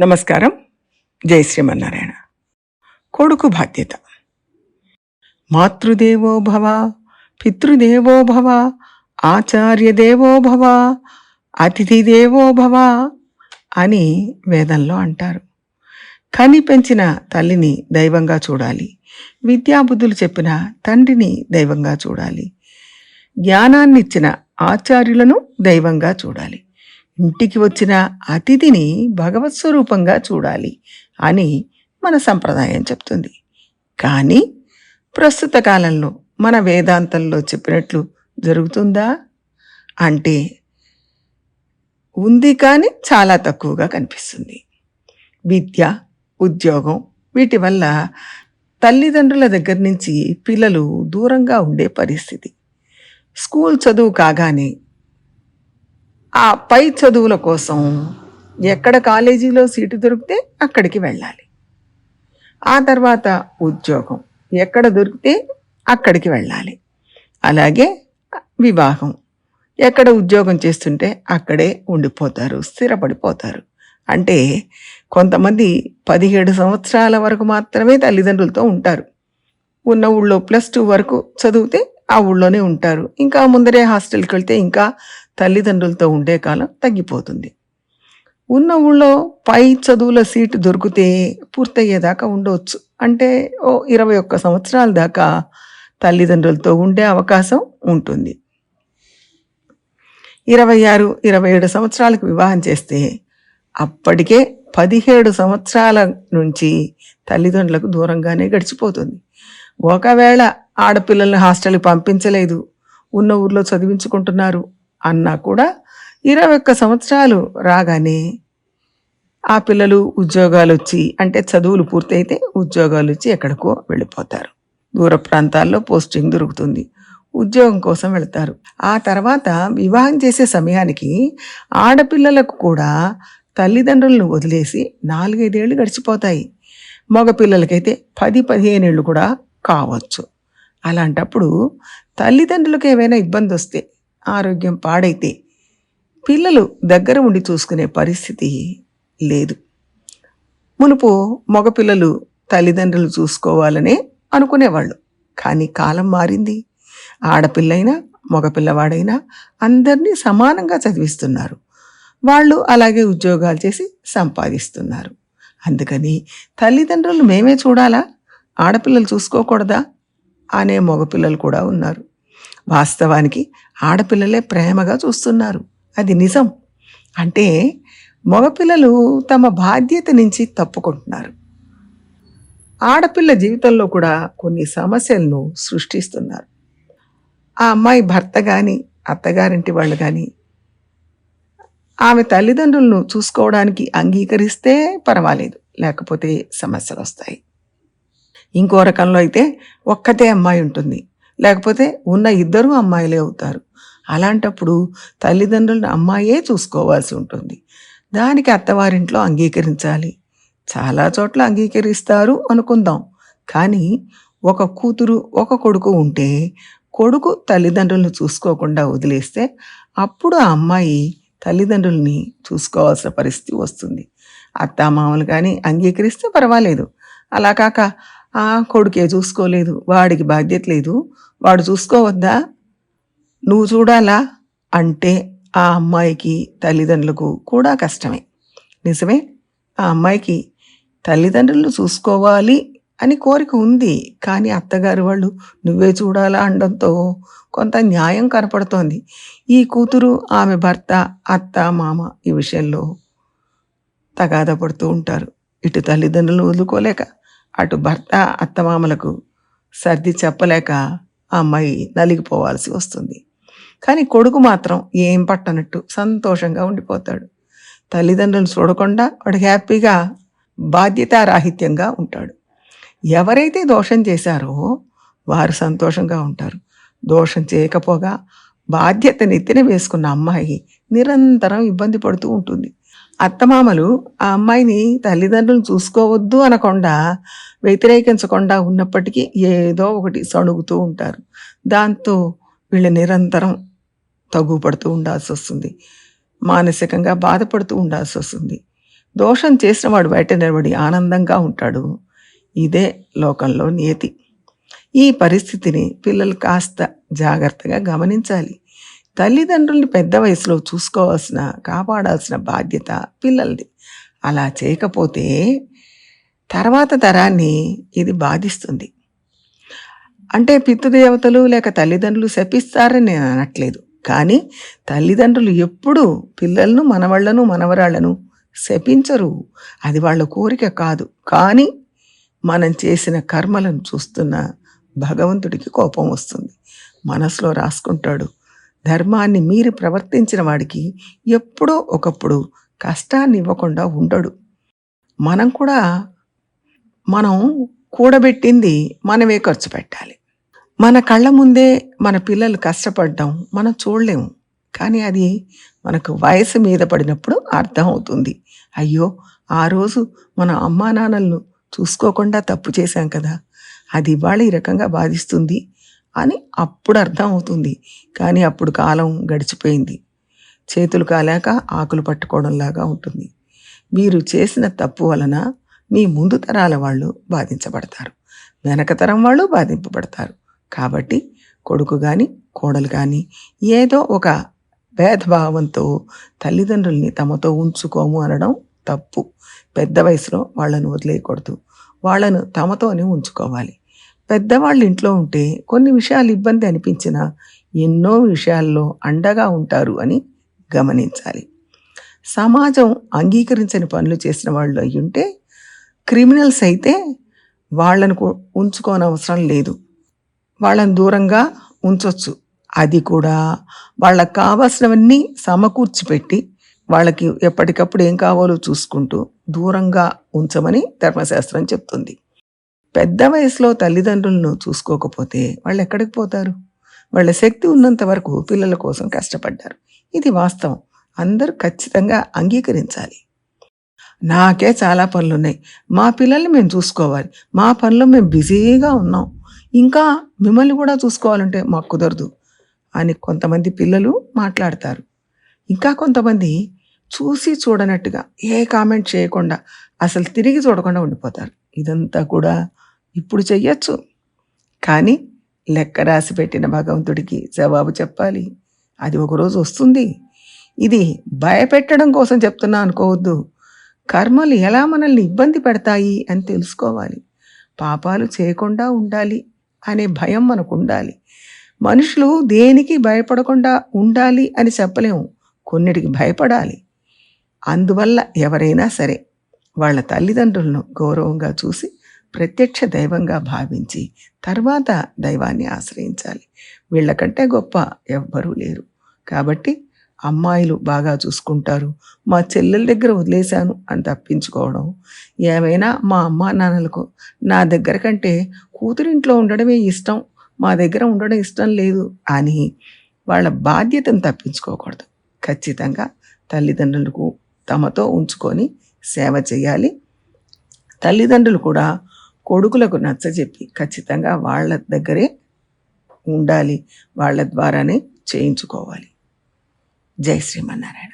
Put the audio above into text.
నమస్కారం. జై శ్రీమన్నారాయణ. కొడుకు బాధ్యత. మాతృదేవో భవ పితృదేవో భవ ఆచార్యదేవో భవ అతిథి దేవో భవ అని వేదంలో అంటారు. కని పెంచిన తల్లిని దైవంగా చూడాలి. విద్యాబుద్ధులు చెప్పిన తండ్రిని దైవంగా చూడాలి. జ్ఞానాన్నిచ్చిన ఆచార్యులను దైవంగా చూడాలి. ఇంటికి వచ్చిన అతిథిని భగవత్ స్వరూపంగా చూడాలి అని మన సంప్రదాయం చెప్తుంది. కానీ ప్రస్తుత కాలంలో మన వేదాంతంలో చెప్పినట్లు జరుగుతుందా? అంటే ఉంది కానీ చాలా తక్కువగా కనిపిస్తుంది. విద్య ఉద్యోగం వీటి వల్ల తల్లిదండ్రుల దగ్గర నుంచి పిల్లలు దూరంగా ఉండే పరిస్థితి. స్కూల్ చదువు కాగానే ఆ పై చదువుల కోసం ఎక్కడ కాలేజీలో సీటు దొరికితే అక్కడికి వెళ్ళాలి. ఆ తర్వాత ఉద్యోగం. ఎక్కడ దొరికితే అక్కడికి వెళ్ళాలి. అలాగే వివాహం. ఎక్కడ ఉద్యోగం చేస్తుంటే అక్కడే ఉండిపోతారు స్థిరపడిపోతారు. అంటే కొంతమంది పదిహేడు సంవత్సరాల వరకు మాత్రమే తల్లిదండ్రులతో ఉంటారు. ఉన్న ఊళ్ళో ప్లస్ టూ వరకు చదివితే ఆ ఊళ్ళోనే ఉంటారు. ఇంకా ముందరే హాస్టల్కి వెళ్తే ఇంకా తల్లిదండ్రులతో ఉండే కాలం తగ్గిపోతుంది. ఉన్న ఊళ్ళో పై చదువుల సీటు దొరికితే పూర్తయ్యేదాకా ఉండవచ్చు అంటే ఓ ఇరవై ఒక్క సంవత్సరాల దాకా తల్లిదండ్రులతో ఉండే అవకాశం ఉంటుంది. ఇరవై ఆరు ఇరవై ఏడు సంవత్సరాలకు వివాహం చేస్తే అప్పటికే పదిహేడు సంవత్సరాల నుంచి తల్లిదండ్రులకు దూరంగానే గడిచిపోతుంది. ఒకవేళ ఆడపిల్లల్ని హాస్టల్కి పంపించలేదు ఉన్న ఊర్లో చదివించుకుంటున్నారు అన్నా కూడా ఇరవై ఒక్క సంవత్సరాలు రాగానే ఆ పిల్లలు ఉద్యోగాలు వచ్చి అంటే చదువులు పూర్తయితే ఉద్యోగాలు వచ్చి ఎక్కడికో వెళ్ళిపోతారు. దూర ప్రాంతాల్లో పోస్టింగ్ దొరుకుతుంది. ఉద్యోగం కోసం వెళ్తారు. ఆ తర్వాత వివాహం చేసే సమయానికి ఆడపిల్లలకు కూడా తల్లిదండ్రులను వదిలేసి నాలుగైదేళ్ళు గడిచిపోతాయి. మగ పిల్లలకైతే పది పదిహేను ఏళ్ళు కూడా కావచ్చు. అలాంటప్పుడు తల్లిదండ్రులకు ఏమైనా ఇబ్బంది వస్తే ఆరోగ్యం పాడైతే పిల్లలు దగ్గర ఉండి చూసుకునే పరిస్థితి లేదు. మునుపు మగపిల్లలు తల్లిదండ్రులు చూసుకోవాలనే అనుకునేవాళ్ళు. కానీ కాలం మారింది. ఆడపిల్లైనా మగపిల్లవాడైనా అందరినీ సమానంగా చదివిస్తున్నారు. వాళ్ళు అలాగే ఉద్యోగాలు చేసి సంపాదిస్తున్నారు. అందుకని తల్లిదండ్రులు మేమే చూడాలా? ఆడపిల్లలు చూసుకోకూడదా? అనే మగపిల్లలు కూడా ఉన్నారు. వాస్తవానికి ఆడపిల్లలే ప్రేమగా చూస్తున్నారు. అది నిజం. అంటే మగపిల్లలు తమ బాధ్యత నుంచి తప్పుకుంటున్నారు. ఆడపిల్ల జీవితంలో కూడా కొన్ని సమస్యలను సృష్టిస్తున్నారు. ఆ అమ్మాయి భర్త కానీ అత్తగారింటి వాళ్ళు కానీ ఆమె తల్లిదండ్రులను చూసుకోవడానికి అంగీకరిస్తే పర్వాలేదు. లేకపోతే సమస్యలు వస్తాయి. ఇంకో రకంలో అయితే ఒక్కతే అమ్మాయి ఉంటుంది. లేకపోతే ఉన్న ఇద్దరు అమ్మాయిలే అవుతారు. అలాంటప్పుడు తల్లిదండ్రులను అమ్మాయే చూసుకోవాల్సి ఉంటుంది. దానికి అత్తవారింట్లో అంగీకరించాలి. చాలా చోట్ల అంగీకరిస్తారు అనుకుందాం. కానీ ఒక కూతురు ఒక కొడుకు ఉంటే కొడుకు తల్లిదండ్రులను చూసుకోకుండా వదిలేస్తే అప్పుడు ఆ అమ్మాయి తల్లిదండ్రుల్ని చూసుకోవాల్సిన పరిస్థితి వస్తుంది. అత్తామామలు కానీ అంగీకరిస్తే పర్వాలేదు. అలా కాక ఆ కొడుకే చూసుకోలేదు వాడికి బాధ్యత లేదు వాడు చూసుకోవద్దా? నువ్వు చూడాలా? అంటే ఆ అమ్మాయికి తల్లిదండ్రులకు కూడా కష్టమే. నిజమే? ఆ అమ్మాయికి తల్లిదండ్రులు చూసుకోవాలి అని కోరిక ఉంది. కానీ అత్తగారు వాళ్ళు నువ్వే చూడాలా? అనడంతో కొంత న్యాయం కనపడుతోంది. ఈ కూతురు ఆమె భర్త అత్త మామ ఈ విషయంలో తగాద పడుతూ ఉంటారు. ఇటు తల్లిదండ్రులు వదులుకోలేక అటు భర్త అత్తమామలకు సర్ది చెప్పలేక ఆ అమ్మాయి నలిగిపోవాల్సి వస్తుంది. కానీ కొడుకు మాత్రం ఏం పట్టనట్టు సంతోషంగా ఉండిపోతాడు. తల్లిదండ్రులు చూడకుండా వాడు హ్యాపీగా బాధ్యతారాహిత్యంగా ఉంటాడు. ఎవరైతే దోషం చేశారో వారు సంతోషంగా ఉంటారు. దోషం చేయకపోగా బాధ్యత నెత్తిన వేసుకున్న అమ్మాయి నిరంతరం ఇబ్బంది పడుతూ ఉంటుంది. అత్తమామలు ఆ అమ్మాయిని తల్లిదండ్రులు చూసుకోవద్దు అనకుండా వ్యతిరేకించకుండా ఉన్నప్పటికీ ఏదో ఒకటి సణుగుతూ ఉంటారు. దాంతో వీళ్ళు నిరంతరం తగ్గుపడుతూ ఉండాల్సి వస్తుంది. మానసికంగా బాధపడుతూ ఉండాల్సి వస్తుంది. దోషం చేసిన వాడు బయట నిలబడి ఆనందంగా ఉంటాడు. ఇదే లోకంలో నియతి ఈ పరిస్థితిని పిల్లలు కాస్త జాగ్రత్తగా గమనించాలి. తల్లిదండ్రుల్ని పెద్ద వయసులో చూసుకోవాల్సిన కాపాడాల్సిన బాధ్యత పిల్లలది. అలా చేయకపోతే తర్వాత తరాన్ని ఇది బాధిస్తుంది. అంటే పితృదేవతలు లేక తల్లిదండ్రులు శపిస్తారని నేను అనట్లేదు. కానీ తల్లిదండ్రులు ఎప్పుడూ పిల్లలను మనవాళ్ళను మనవరాళ్ళను శపించరు. అది వాళ్ళ కోరిక కాదు. కానీ మనం చేసిన కర్మలను చూస్తున్న భగవంతుడికి కోపం వస్తుంది. మనసులో రాసుకుంటాడు. ధర్మాన్ని మీరు ప్రవర్తించిన వాడికి ఎప్పుడో ఒకప్పుడు కష్టాన్ని ఇవ్వకుండా ఉండడు. మనం కూడా మనం కూడబెట్టింది మనమే ఖర్చు పెట్టాలి. మన కళ్ళ ముందే మన పిల్లలు కష్టపడడం మనం చూడలేము. కానీ అది మనకు వయసు మీద పడినప్పుడు అర్థం అవుతుంది. అయ్యో ఆ రోజు మన అమ్మా నాన్నలను చూసుకోకుండా తప్పు చేశాం కదా. అది ఇవాళ ఈ రకంగా బాధిస్తుంది అని అప్పుడు అర్థం అవుతుంది. కానీ అప్పుడు కాలం గడిచిపోయింది. చేతులు కాలేక ఆకులు పట్టుకోవడంలాగా ఉంటుంది. మీరు చేసిన తప్పు వలన మీ ముందు తరాల వాళ్ళు బాధించబడతారు. వెనక తరం వాళ్ళు బాధింపబడతారు. కాబట్టి కొడుకు కానీ కోడలు కానీ ఏదో ఒక భేదభావంతో తల్లిదండ్రుల్ని తమతో ఉంచుకోము అనడం తప్పు. పెద్ద వయసులో వాళ్ళను వదిలేయకూడదు. వాళ్ళను తమతోనే ఉంచుకోవాలి. పెద్దవాళ్ళు ఇంట్లో ఉంటే కొన్ని విషయాలు ఇబ్బంది అనిపించినా ఎన్నో విషయాల్లో అండగా ఉంటారు అని గమనించాలి. సమాజం అంగీకరించని పనులు చేసిన వాళ్ళు అయ్యుంటే క్రిమినల్స్ అయితే వాళ్ళను ఉంచుకోనవసరం లేదు. వాళ్ళని దూరంగా ఉంచవచ్చు అది కూడా వాళ్ళకు కావాల్సినవన్నీ సమకూర్చి పెట్టి వాళ్ళకి ఎప్పటికప్పుడు ఏం కావాలో చూసుకుంటూ దూరంగా ఉంచమని ధర్మశాస్త్రం చెప్తుంది. పెద్ద వయసులో తల్లిదండ్రులను చూసుకోకపోతే వాళ్ళు ఎక్కడికి పోతారు? వాళ్ళ శక్తి ఉన్నంత వరకు పిల్లల కోసం కష్టపడ్డారు. ఇది వాస్తవం. అందరూ ఖచ్చితంగా అంగీకరించాలి. నాకే చాలా పనులున్నాయి. మా పిల్లల్ని మేము చూసుకోవాలి. మా పనులు మేము బిజీగా ఉన్నాం. ఇంకా మిమ్మల్ని కూడా చూసుకోవాలంటే మాకు కుదరదు అని కొంతమంది పిల్లలు మాట్లాడతారు. ఇంకా కొంతమంది చూసి చూడనట్టుగా ఏ కామెంట్ చేయకుండా అసలు తిరిగి చూడకుండా ఉండిపోతారు. ఇదంతా కూడా ఇప్పుడు చెయ్యొచ్చు. కానీ లెక్క రాసి పెట్టిన భగవంతుడికి జవాబు చెప్పాలి. అది ఒకరోజు వస్తుంది. ఇది భయపెట్టడం కోసం చెప్తున్నా అనుకోవద్దు. కర్మలు ఎలా మనల్ని ఇబ్బంది పెడతాయి అని తెలుసుకోవాలి. పాపాలు చేయకుండా ఉండాలి అనే భయం మనకు ఉండాలి మనుషులు దేనికి భయపడకుండా ఉండాలి అని చెప్పలేము. కొన్నిటికి భయపడాలి. అందువల్ల ఎవరైనా సరే వాళ్ళ తల్లిదండ్రులను గౌరవంగా చూసి ప్రత్యక్ష దైవంగా భావించి తర్వాత దైవాన్ని ఆశ్రయించాలి. వీళ్ళకంటే గొప్ప ఎవ్వరూ లేరు. కాబట్టి అమ్మాయిలు బాగా చూసుకుంటారు. మా చెల్లెల దగ్గర వదిలేశాను అని తప్పించుకోవడం. ఏమైనా మా అమ్మ నాన్నలకు నా దగ్గర కంటే కూతురింట్లో ఉండడమే ఇష్టం మా దగ్గర ఉండడం ఇష్టం లేదు అని వాళ్ళ బాధ్యతను తప్పించుకోకూడదు. ఖచ్చితంగా తల్లిదండ్రులకు తమతో ఉంచుకొని సేవ చేయాలి. తల్లిదండ్రులు కూడా కొడుకులకు నచ్చజెప్పి ఖచ్చితంగా వాళ్ళ దగ్గరే ఉండాలి. వాళ్ళ ద్వారానే చేయించుకోవాలి. జై శ్రీమన్నారాయణ